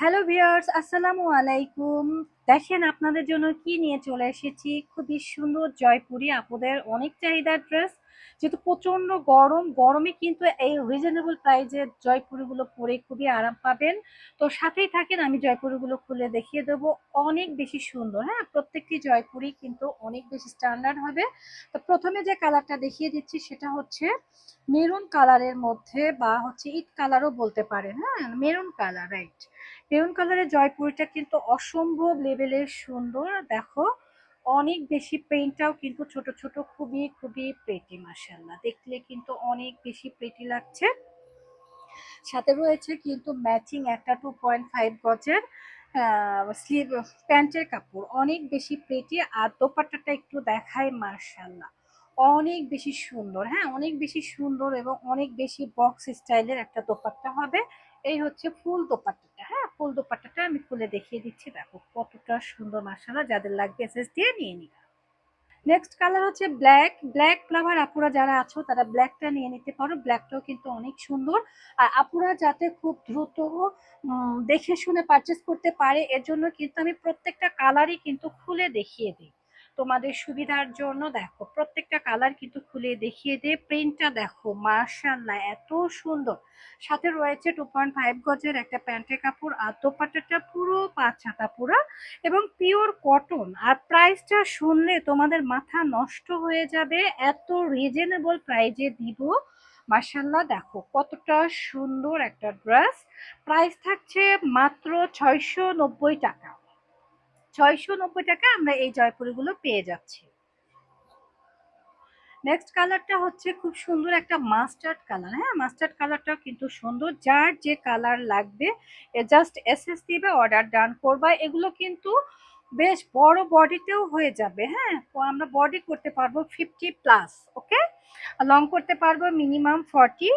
Hello viewers আসসালামু আলাইকুম। দেখেন আপনাদের জন্য কি নিয়ে চলে এসেছি? খুবই সুন্দর জয়পুরি। আপুদের অনেক চাহিদার ড্রেস যেহেতু প্রচণ্ড গরম, গরমে কিন্তু এই রিজনেবল প্রাইজের জয়পুরিগুলো পরে খুবই আরাম পাবেন। তো সাথেই থাকেন, আমি জয়পুরিগুলো খুলে দেখিয়ে দেবো। অনেক বেশি সুন্দর হ্যাঁ? প্রত্যেকটি জয়পুরি কিন্তু অনেক বেশি স্ট্যান্ডার্ড হবে। তো প্রথমে যে কালারটা দেখিয়ে দিচ্ছি সেটা হচ্ছে মেরুন কালারের মধ্যে বা হচ্ছে ইট কালারও বলতে পারেন হ্যাঁ? মেরুন কালার রাইট মেরুন কালারের জয়পুরিটা কিন্তু অসম্ভব লেভেলের সুন্দর, দেখো। অনেক বেশি প্রিন্টটাও কিন্তু ছোট ছোট খুবই খুবই প্রেটি মাসাল্লাহ দেখলে কিন্তু অনেক বেশি প্রেটি লাগছে। সাথে রয়েছে কিন্তু ম্যাচিং একটা টু পয়েন্ট ফাইভ গজের স্লিভ প্যান্টের কাপড়। অনেক বেশি প্রেটি আর দোপাট্টাটা একটু দেখায় মার্শাল্লাহ অনেক বেশি সুন্দর হ্যাঁ? অনেক বেশি সুন্দর এবং অনেক বেশি বক্স স্টাইলের একটা দোপাট্টা হবে। এই হচ্ছে ফুল দোপাট্টাটা হ্যাঁ? ফুল দোপাট্টাটা আমি খুলে দেখিয়ে দিচ্ছি। দেখো কতটা সুন্দর মাসালা যাদের লাগবে এসএস দিয়ে নিয়ে নিন নেক্সট কালার হচ্ছে ব্ল্যাক ব্ল্যাক ফ্লাভার আপুরা যারা আছো, তারা ব্ল্যাকটা নিয়ে নিতে পারো। ব্ল্যাকটাও কিন্তু অনেক সুন্দর। আর আপুরা যাতে খুব দ্রুত দেখে শুনে পারচেস করতে পারে, এর জন্য কিন্তু আমি প্রত্যেকটা কালারই কিন্তু খুলে দেখিয়ে দিই। তোমাদের সুবিধার জন্য দেখো, প্রত্যেকটা কালার কিন্তু খুলে দেখিয়ে দিয়ে প্রিন্টটা দেখো মার্শাল্লাহ এত সুন্দর। সাথে রয়েছে টু পয়েন্ট ফাইভ গজের একটা প্যান্টের কাপড়, আর দোপাট্টাটা পুরো পাঁচ ছাতা পুরো, এবং পিওর কটন আর প্রাইসটা শুনলে তোমাদের মাথা নষ্ট হয়ে যাবে, এত রিজনেবল প্রাইজে দিব। মার্শাল্লাহ দেখো, কতটা সুন্দর একটা ড্রেস প্রাইস থাকছে মাত্র ছয়শো নব্বই টাকা। ছয়শো নব্বই টাকা আমরা এই জয়পুরিগুলো পেয়ে যাচ্ছি। নেক্সট কালারটা হচ্ছে খুব সুন্দর একটা মাস্টার্ড কালার হ্যাঁ মাস্টার্ড কালারটাও কিন্তু সুন্দর। যার যে কালার লাগবে জাস্ট এস এস দিবে অর্ডার ডান করবা। এগুলো কিন্তু বেশ বড় বডিতেও হয়ে যাবে। হ্যাঁ আমরা বডি করতে পারব ফিফটি প্লাস ওকে লং করতে পারব মিনিমাম ফর্টি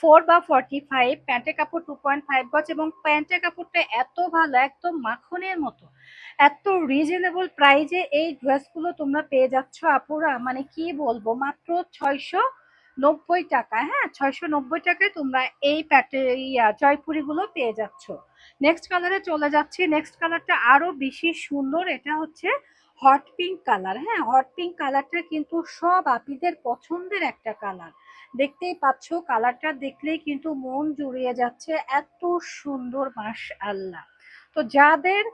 ফোর বা ফর্টি ফাইভ, প্যান্টের কাপড় টু পয়েন্ট ফাইভ গজ এবং প্যান্টের কাপড়টা এত ভালো, একদম মাখনের মতো। এত রিজনেবল প্রাইজে এই ড্রেসগুলো তোমরা পেয়ে যাচ্ছ। আপুরা মানে কি বলব, মাত্র ছয়শো নব্বই টাকা হ্যাঁ? ছয়শো নব্বই টাকায় তোমরা এই প্যাটে ইয়া জয়পুরিগুলো পেয়ে যাচ্ছ। নেক্সট কালারে চলে যাচ্ছি। নেক্সট কালারটা আরও বেশি সুন্দর। এটা হচ্ছে হট পিঙ্ক কালার হ্যাঁ হট পিঙ্ক কালারটা কিন্তু সব আপিদের পছন্দের একটা কালার দেখতেই পাচ্ছ কালারটা দেখলেই কিন্তু মন জুড়িয়ে যাচ্ছে এত সুন্দর মাস আল্লাহ তো যাদের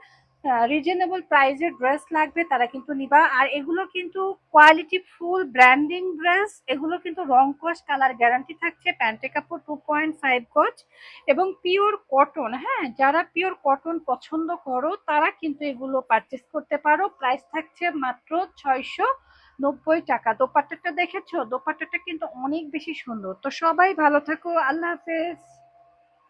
রিজনেবল প্রাইসের ড্রেস লাগবে, তারা কিন্তু নিবা। আর এগুলো কিন্তু কোয়ালিটি ফুল ব্র্যান্ডিং ড্রেস এগুলো কিন্তু রং কস কালার গ্যারান্টি থাকছে প্যান্টে কাপড় টু পয়েন্ট ফাইভ গজ এবং পিওর কটন হ্যাঁ? যারা পিওর কটন পছন্দ করো, তারা কিন্তু এগুলো পারচেস করতে পারো। প্রাইস থাকছে মাত্র ছয়শো নব্বই টাকা। দোপাট্টাটা দেখেছ? দোপাট্টাটা কিন্তু অনেক বেশি সুন্দর। তো সবাই ভালো থাকো। আল্লাহ হাফেজ।